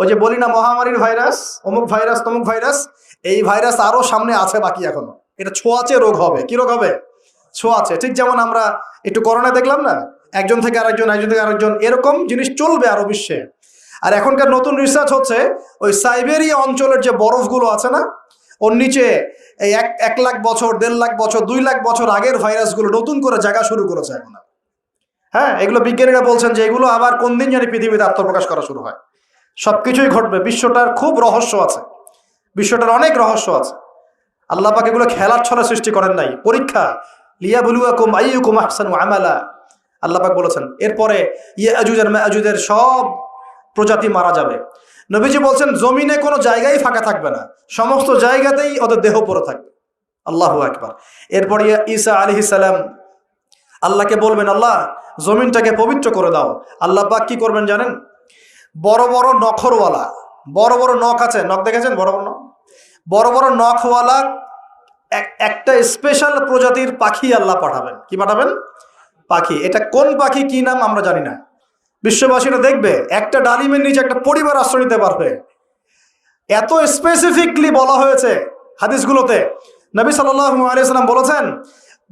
ওই যে বলি না মহামারীর ভাইরাস, অমুক ভাইরাস, তমুক ভাইরাস, এই ভাইরাস আরও সামনে আছে বাকি এখনও। এটা ছোঁয়াচে রোগ হবে। কি রোগ হবে? ছোঁয়াচে। ঠিক যেমন আমরা একটু করোনা দেখলাম না? একজন থেকে আরেকজন, একজন থেকে আরেকজন, এরকম জিনিস চলবে আরও বিশ্বে। আর এখনকার নতুন রিসার্চ হচ্ছে, ওই সাইবেরিয়া অঞ্চলের যে বরফগুলো আছে না, ওর নিচে এই এক এক লাখ বছর, দেড় লাখ বছর, দুই লাখ বছর আগের ভাইরাসগুলো নতুন করে জায়গা শুরু করেছে এখন। হ্যাঁ এগুলো বিজ্ঞানীরা বলছেন যে এগুলো আবার কোন দিন জানি পৃথিবীতে আত্মপ্রকাশ করা শুরু হয়। সবকিছুই ঘটবে। বিশ্বটার খুব রহস্য আছে। বিশ্বটার অনেক রহস্য আছে। আল্লাহ পাক এগুলো খেলার ছলে সৃষ্টি করেন নাই। পরীক্ষা লিয়া বুলুয়াকুম আইয়ুকুম আহসানু আমালা। আল্লাহ পাক বলেছেন, এরপরে ইয়াজুজ আর মায়াজুজের সব প্রজাতি মারা যাবে। নবীজি বলছেন, জমিনে কোনো জায়গায় ফাঁকা থাকবে না। সমস্ত জায়গাতেই ওদের দেহ পড়ে থাকবে। আল্লাহু আকবার। এরপর ইয়া ঈসা আলাইহিস সালাম, আল্লাহকে বলবেন, আল্লাহ, জমিনটাকে পবিত্র করে দাও। আল্লাহ পাক কি করবেন জানেন? বড় বড় নখরওয়ালা, বড় বড় নখ আছে, নখ দেখেছেন? বড় বড় নখ? বড় বড় নখওয়ালা এক- একটা স্পেশাল প্রজাতির পাখি আল্লাহ পাঠাবেন। কি পাঠাবেন? পাখি। এটা কোন পাখি, কি নাম আমরা জানি না। বিশ্ববাসীরা দেখবে, একটা ডালিমের নিচে একটা পরিবার আশ্রয় নিতে পারবে। এত স্পেসিফিকলি বলা হয়েছে হাদিসগুলোতে। নবী সাল্লাম বলেছেন,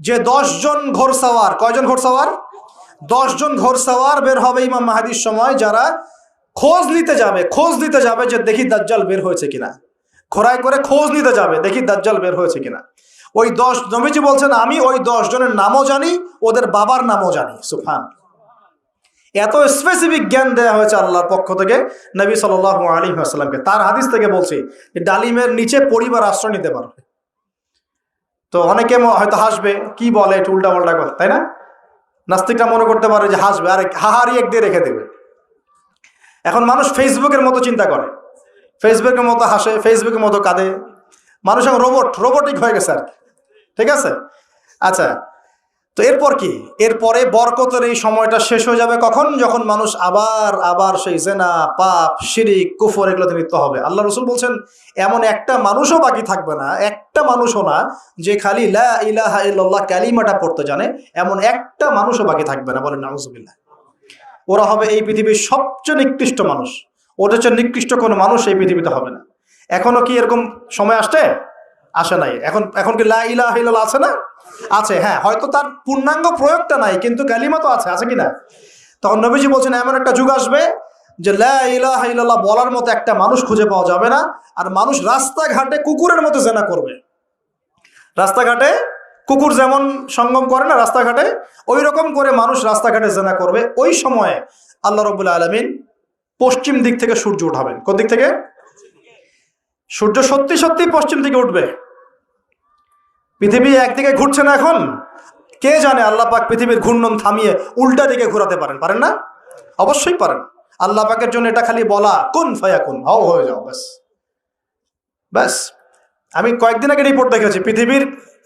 যে জন ঘোরসাওয়ার কয়জন ঘোরসাওয়ার জন ঘোরসাওয়ার বের হবে ইমাম মাহাদির সময়, যারা খোঁজ নিতে যাবে, খোঁজ নিতে যাবে যে দেখি দাজ্জাল বের হয়েছে কিনা। খোরাই করে খোঁজ নিতে যাবে, দেখি দাজ্জাল বের হয়েছে কিনা। ওই দশ, নবীজি বলছেন, আমি ওই দশ জনের নামও জানি, ওদের বাবার নামও জানি। সুফান এত স্পেসিফিক জ্ঞান দেওয়া হয়েছে আল্লাহর পক্ষ থেকে নবী সাল আলী আসসালামকে তার হাদিস থেকে বলছি যে ডালিমের নিচে পরিবার আশ্রয় নিতে পারবে। তো অনেকে হয়তো হাসবে, কি বলে, একটু উল্টা পাল্টা কথা, তাই না? নাস্তিকরা মনে করতে পারে যে হাসবে, আর হাহারি এক দিয়ে রেখে দেবে। এখন মানুষ ফেসবুকের মতো চিন্তা করে। ফেসবুকের মতো হাসে ফেসবুকের মতো কাঁদে। মানুষ এখন রোবট রোবটিক হয়ে গেছে আর ঠিক আছে? আচ্ছা তো এরপর কি? এরপরে বরকতের এই সময়টা শেষ হয়ে যাবে কখন? যখন মানুষ আবার আবার সেই জেনা, পাপ, শিরিক, কুফর এগুলোতে লিপ্ত হবে। আল্লাহ রসুল বলছেন, এমন একটা মানুষও বাকি থাকবে না, একটা মানুষও না, যে খালি লা ইলাহা ইল্লাল্লাহ কালিমাটা পড়তে জানে, এমন একটা মানুষও বাকি থাকবে না। বলেন, নাউজুবিল্লাহ। ওরা হবে এই পৃথিবীর সবচেয়ে নিকৃষ্ট মানুষ। ওদের চেয়ে নিকৃষ্ট কোনো মানুষ এই পৃথিবীতে হবে না। এখনও কি এরকম সময় আসছে? আসে নাই। এখন এখন কি লা ইলাহা ইল্লাল্লাহ আছে না? আছে হ্যাঁ। হয়তো তার পূর্ণাঙ্গ প্রয়োগটা নাই, কিন্তু কালিমা তো আছে আছে কি না তখন নবীজি বলছেন, এমন একটা যুগ আসবে যে লা ইল্লাল্লাহ বলার মতো একটা মানুষ খুঁজে পাওয়া যাবে না, আর মানুষ রাস্তাঘাটে কুকুরের মতো জেনা করবে। রাস্তাঘাটে কুকুর যেমন সঙ্গম করে না রাস্তাঘাটে ওই রকম করে মানুষ রাস্তাঘাটে জেনা করবে। ওই সময়ে আল্লাহ রবুল্লা আলমিন পশ্চিম দিক থেকে সূর্য উঠাবেন। কোন দিক থেকে? সূর্য সত্যি সত্যি পশ্চিম দিকে উঠবে। পৃথিবী একদিকে ঘুরছে না এখন। কে জানে আল্লাহ পাক পৃথিবীর ঘূর্ণন থামিয়ে উল্টা দিকে ঘোরাতে পারেন। পারেন না? অবশ্যই পারেন। আল্লাহ পাকের জন্য এটা খালি বলা, কোন ফায়া কোন হও হয়ে যাও, ব্যাস। ব্যাস। আমি কয়েকদিন আগে রিপোর্ট দেখেছি, পৃথিবীর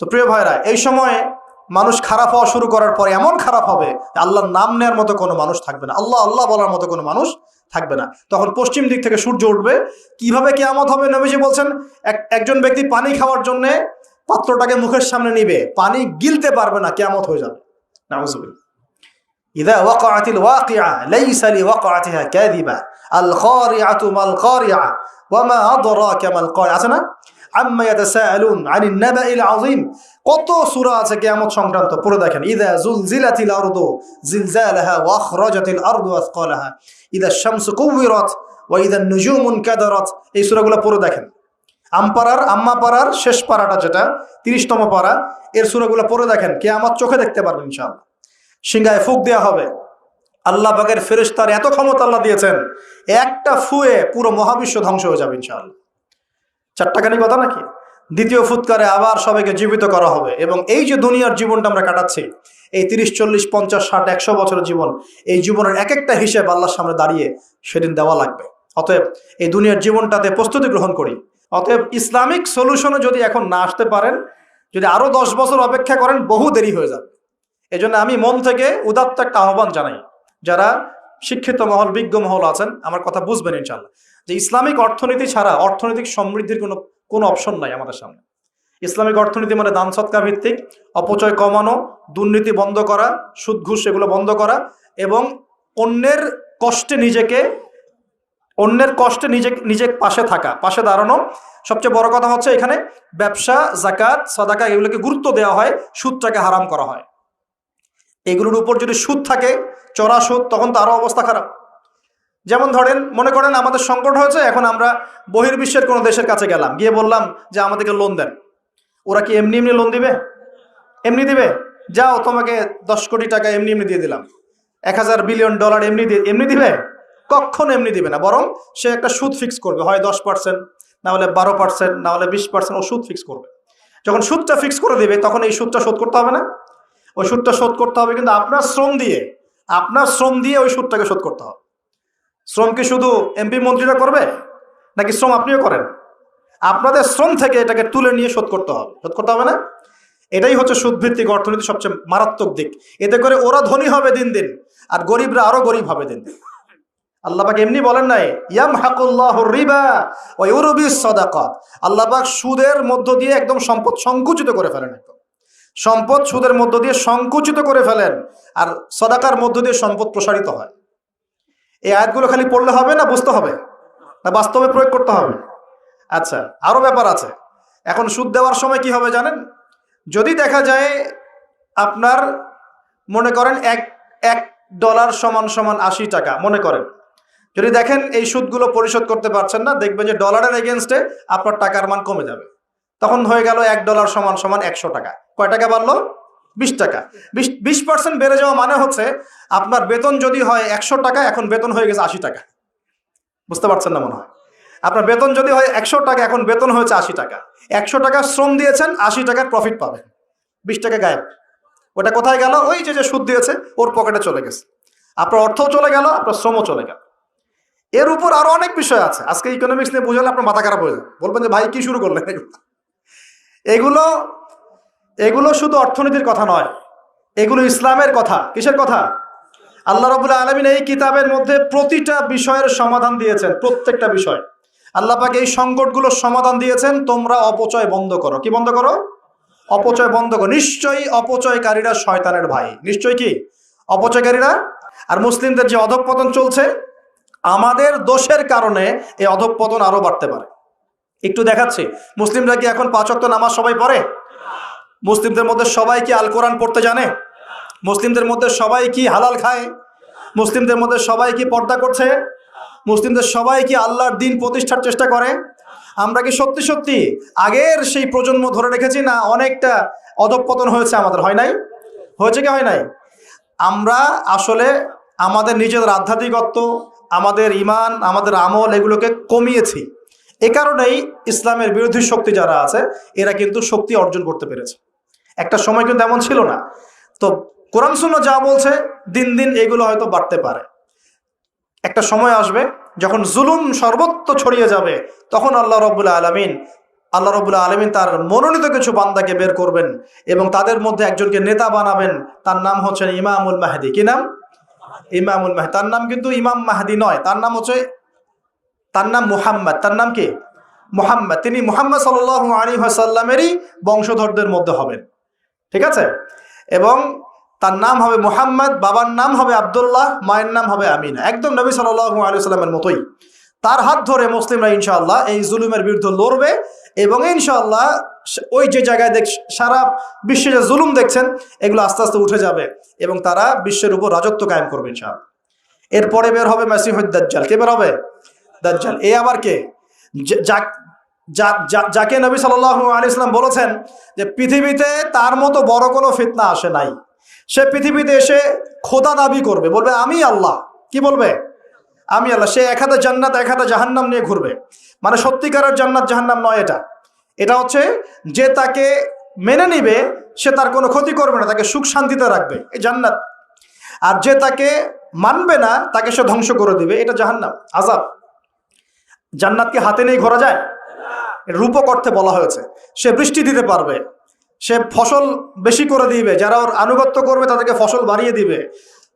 তো প্রিয় ভাইরা এই সময়ে মানুষ খারাপ হওয়া শুরু করার পরে এমন খারাপ হবে যে আল্লাহর নাম নেওয়ার মতো কোনো মানুষ থাকবে না আল্লাহ আল্লাহ বলার মতো কোনো মানুষ থাকবে না তখন পশ্চিম দিক থেকে সূর্য উঠবে কিভাবে কেয়ামত হবে নবীজি বলছেন এক একজন ব্যক্তি পানি খাওয়ার জন্যে পাত্রটাকে মুখের সামনে নিবে পানি গিলতে পারবে না কেয়ামত হয়ে যাবে নাউজুবিল্লাহ إذا وقعت الواقعة ليس لوقعتها كاذبة القارعة ما القارعة وما أدراك ما القارعة কত সূরা আছে কিয়ামত সংক্রান্ত? পড়ে দেখেন। ইযা জুলজিলাতিল আরদু, জিলজালাহা ওয়া আখরাজাতিল আরদু আসকালাহা। ইযা শামসু কুওয়িরাত ওয়া ইযা নুজুমু কাদারাত। এই সূরাগুলো পড়ে দেখেন। আমপাড়ার আম্মা পাড়ার শেষ পাড়াটা যেটা, তিরিশতম পাড়া, এর সূরাগুলো পড়ে দেখেন। কিয়ামত চোখে দেখতে পারবেন ইনশাআল্লাহ। সিংহায় ফুক দেওয়া হবে। আল্লাহ বাগের ফেরেশতার এত ক্ষমতা আল্লাহ দিয়েছেন, একটা ফুয়ে পুরো মহাবিশ্ব ধ্বংস হয়ে যাবে ইনশাআল্লাহ। চারটাখানি কথা নাকি? দ্বিতীয় ফুৎকারে আবার সবাইকে জীবিত করা হবে। এবং এই যে দুনিয়ার জীবনটা আমরা কাটাচ্ছি, এই তিরিশ, চল্লিশ, পঞ্চাশ, ষাট, একশো বছরের জীবন, এই জীবনের এক একটা হিসেব আল্লাহর সামনে দাঁড়িয়ে সেদিন দেওয়া লাগবে। অতএব এই দুনিয়ার জীবনটাতে প্রস্তুতি গ্রহণ করি। অতএব ইসলামিক সলিউশনে যদি এখন না আসতে পারেন, যদি আরও দশ বছর অপেক্ষা করেন, বহু দেরি হয়ে যাবে। এই জন্য আমি মন থেকে উদাত্ত একটা আহ্বান জানাই। যারা শিক্ষিত মহল, বিজ্ঞ মহল আছেন, আমার কথা বুঝবেন ইনশাল্লাহ যে ইসলামিক অর্থনীতি ছাড়া অর্থনৈতিক সমৃদ্ধির কোনো কোনো অপশন নাই আমাদের সামনে। ইসলামিক অর্থনীতি মানে দান সৎকা ভিত্তিক, অপচয় কমানো, দুর্নীতি বন্ধ করা সুদ ঘুষ এগুলো বন্ধ করা এবং অন্যের কষ্টে নিজেকে, অন্যের কষ্টে নিজে নিজে পাশে থাকা, পাশে দাঁড়ানো। সবচেয়ে বড় কথা হচ্ছে এখানে ব্যবসা জাকাত সদাকা এগুলোকে গুরুত্ব দেওয়া হয়, সুদটাকে হারাম করা হয়। এগুলোর উপর যদি সুদ থাকে, চড়া সুদ, তখন তো আরও অবস্থা খারাপ। যেমন ধরেন, মনে করেন আমাদের সংকট হয়েছে, এখন আমরা বহির্বিশ্বের কোনো দেশের কাছে গেলাম। গিয়ে বললাম যে আমাদেরকে লোন দেন। ওরা কি এমনি এমনি লোন দিবে? এমনি দিবে? যাও, তোমাকে দশ কোটি টাকা এমনি এমনি দিয়ে দিলাম। এক হাজার বিলিয়ন ডলার এমনি এমনি দিবে? কখন এমনি দিবে না। বরং সে একটা সুদ ফিক্স করবে। হয় দশ পার্সেন্ট না হলে বারো পার্সেন্ট না হলে বিশ পার্সেন্ট ও সুদ ফিক্স করবে। যখন সুদটা ফিক্স করে দিবে, তখন এই সুদটা শোধ করতে হবে না? ওই সুদটা শোধ করতে হবে কিন্তু আপনার শ্রম দিয়ে, আপনার শ্রম দিয়ে ওই সুদটাকে শোধ করতে হবে। শ্রম কি শুধু এমপি মন্ত্রীরা করবে, নাকি শ্রম আপনিও করেন? আপনাদের শ্রম থেকে এটাকে তুলে নিয়ে শোধ করতে হবে। শোধ করতে হবে না? এটাই হচ্ছে সুদভিত্তিক অর্থনীতি সবচেয়ে মারাত্মক দিক। এতে করে ওরা ধনী হবে দিন দিন, আর গরিবরা আরও গরিব হবে দিন দিন। আল্লাহবাক এমনি বলেন নাই ইয়াম হাকুল্লাহ রিবা ও ইউরবি সদাকত। আল্লাহবাক সুদের মধ্য দিয়ে একদম সম্পদ সংকুচিত করে ফেলেন একদম। সম্পদ সুদের মধ্য দিয়ে সংকুচিত করে ফেলেন আর সদাকার মধ্য দিয়ে সম্পদ প্রসারিত হয়। এই আয়াতগুলো খালি পড়লে হবে না বুঝতে হবে? না বাস্তবে প্রয়োগ করতে হবে? আচ্ছা আরও ব্যাপার আছে। এখন সুদ দেওয়ার সময় কি হবে জানেন? যদি দেখা যায় আপনার মনে করেন এক এক ডলার সমান সমান আশি টাকা, মনে করেন। যদি দেখেন এই সুদগুলো পরিশোধ করতে পারছেন না, দেখবেন যে ডলারের এগেনস্টে আপনার টাকার মান কমে যাবে। তখন হয়ে গেল এক ডলার সমান সমান একশো টাকা। কয় টাকা বাড়লো? বিশ টাকা। বিশ বিশ পার্সেন্ট বেড়ে যাওয়া মানে হচ্ছে আপনার বেতন যদি হয় একশো টাকা, এখন বেতন হয়ে গেছে আশি টাকা। বুঝতে পারছেন না মনে হয়? আপনার বেতন যদি হয় একশো টাকা, এখন বেতন হয়েছে আশি টাকা। একশো টাকা শ্রম দিয়েছেন, আশি টাকার প্রফিট পাবেন। বিশ টাকা গায়েব। ওটা কোথায় গেল? ওই যে যে সুদ দিয়েছে, ওর পকেটে চলে গেছে। আপনার অর্থও চলে গেল, আপনার শ্রমও চলে গেল। এর উপর আরও অনেক বিষয় আছে। আজকে ইকোনমিক্স নিয়ে বুঝালে আপনার মাথা খারাপ হয়ে যাবে। বলবেন যে, ভাই, কি শুরু করলেন? এগুলো এগুলো এগুলো শুধু অর্থনীতির কথা নয়, এগুলো ইসলামের কথা। কিসের কথা? আল্লাহ রবুল্লা আলমিন এই কিতাবের মধ্যে প্রতিটা বিষয়ের সমাধান দিয়েছেন, প্রত্যেকটা বিষয়। আল্লাহ পাকে এই সংকটগুলোর সমাধান দিয়েছেন, তোমরা অপচয় বন্ধ করো। কি বন্ধ করো? অপচয় বন্ধ করো। নিশ্চয়ই অপচয়কারীরা শয়তানের ভাই। নিশ্চয়ই কি? অপচয়কারীরা? আর মুসলিমদের যে অধঃপতন চলছে, আমাদের দোষের কারণে এই অধঃপতন আরও বাড়তে পারে। একটু দেখাচ্ছি। মুসলিমরা কি এখন পাঁচ ওয়াক্ত নামাজ সবাই পড়ে? মুসলিমদের মধ্যে সবাই কি আল কোরআন পড়তে জানে? মুসলিমদের মধ্যে সবাই কি হালাল খায়? মুসলিমদের মধ্যে সবাই কি পর্দা করছে? মুসলিমদের সবাই কি আল্লাহর দিন প্রতিষ্ঠার চেষ্টা করে? আমরা কি সত্যি সত্যি আগের সেই প্রজন্ম ধরে রেখেছি না অনেকটা অধঃপতন হয়েছে আমাদের? হয় নাই? হয়েছে কি, হয় নাই? আমরা আসলে আমাদের নিজেদের আধ্যাত্মিকত্ব, আমাদের ইমান আমাদের আমল এগুলোকে কমিয়েছি। এ কারণেই ইসলামের বিরোধী শক্তি যারা আছে, এরা কিন্তু শক্তি অর্জন করতে পেরেছে। একটা সময় কিন্তু এমন ছিল না। তো কোরআন যা বলছে, দিন দিন এগুলো হয়তো বাড়তে পারে। একটা সময় আসবে যখন জুলুম সর্বত্র ছড়িয়ে যাবে, তখন আল্লাহ রবুল্লা আলমিন, আল্লাহ রবুল্লা আলমিন তার মনোনীত কিছু বান্দাকে বের করবেন এবং তাদের মধ্যে একজনকে নেতা বানাবেন। তার নাম হচ্ছেন ইমামুল মাহাদি। কি নাম? ইমামুল মাহাদি। তার নাম কিন্তু ইমাম মাহাদি নয়। তার নাম হচ্ছে তার নাম মুহাম্মদ। তার নাম কি? মুহাম্মদ। তিনি মুহাম্মদ সাল আলী সাল্লামেরই বংশধরদের মধ্যে হবেন। ঠিক আছে? এবং তার নাম হবে মুহাম্মদ, বাবার নাম হবে আবদুল্লাহ, মায়ের নাম হবে আমিনা। একদম নবী সাল আলী সাল্লামের মতোই। তার হাত ধরে মুসলিমরা ইনশাআল্লাহ এই জুলুমের বিরুদ্ধে লড়বে এবং ইনশাআল্লাহ ওই যে জায়গায় দেখ, সারা বিশ্বে যে জুলুম দেখছেন, এগুলো আস্তে আস্তে উঠে যাবে এবং তারা বিশ্বের উপর রাজত্ব কায়েম করবে ইনশাআল্লাহ। এরপরে বের হবে মাসিহুদ্দাজ্জাল কে বের হবে? দাজ্জাল। এ আবার কে? যাকে নবী সাল আলি বলেছেন যে পৃথিবীতে তার মতো বড় কোনো ফিতনা আসে নাই। সে পৃথিবীতে এসে খোদা দাবি করবে, বলবে, আমি আল্লাহ। কি বলবে? আমি আল্লাহ। সে এক হাতে জান্নাত, এক হাতে জাহান্নাম নিয়ে ঘুরবে। মানে সত্যিকারের জান্নাত জাহান্নাম নয় এটা। এটা হচ্ছে যে তাকে মেনে নিবে, সে তার কোনো ক্ষতি করবে না, তাকে সুখ শান্তিতে রাখবে। এই জান্নাত। আর যে তাকে মানবে না, তাকে সে ধ্বংস করে দিবে। এটা জাহান্নাম আজাব জান্নাতকে হাতে নিয়ে ঘোরা যায়? রূপক অর্থে বলা হয়েছে। সে বৃষ্টি দিতে পারবে, সে ফসল বেশি করে দিবে, যারা ওর আনুগত্য করবে তাদেরকে ফসল বাড়িয়ে দিবে,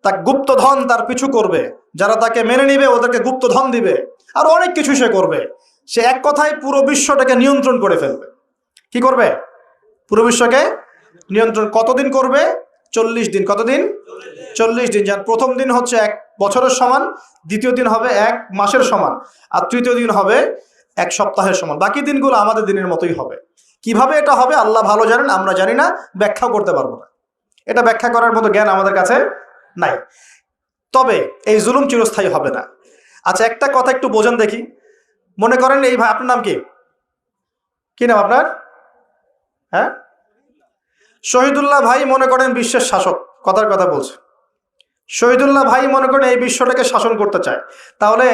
তা গুপ্তধন তার পিছু করবে, যারা তাকে মেনে নিবে ওদেরকে গুপ্তধন দিবে, আর অনেক কিছু সে করবে। সে এক কথায় পুরো বিশ্বটাকে নিয়ন্ত্রণ করে ফেলবে। কি করবে? পুরো বিশ্বকে নিয়ন্ত্রণ কতদিন করবে? চল্লিশ দিন। কতদিন? চল্লিশ দিন। যার প্রথম দিন হচ্ছে এক বছরের সমান, দ্বিতীয় দিন হবে এক, মাসের সমান, আর তৃতীয় দিন হবে এক সপ্তাহের সমান। বাকি দিনগুলো আমাদের দিনের মতোই হবে। কীভাবে এটা হবে আল্লাহ ভালো জানেন, আমরা জানি না, ব্যাখ্যাও করতে পারব না। এটা ব্যাখ্যা করার মতো জ্ঞান আমাদের কাছে নাই। তবে এই জুলুম চিরস্থায়ী হবে না। আচ্ছা একটা কথা একটু বোঝেন দেখি। মনে করেন এই ভাই, আপনার নাম কি? কি নাম আপনার? হ্যাঁ? শহীদুল্লাহ ভাই মনে করেন বিশ্বের শাসক, কথার কথা বলছে। শহীদুল্লাহ ভাই মনে করেন এই বিশ্বটাকে শাসন করতে চায়। তাহলে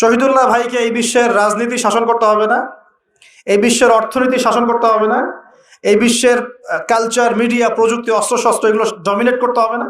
শহীদুল্লাহ ভাইকে এই বিশ্বের রাজনীতি শাসন করতে হবে না, এই বিশ্বের অর্থনীতি শাসন করতে হবে না, এই বিশ্বের কালচার মিডিয়া প্রযুক্তি, অস্ত্রশস্ত্র এগুলো ডমিনেট করতে হবে না।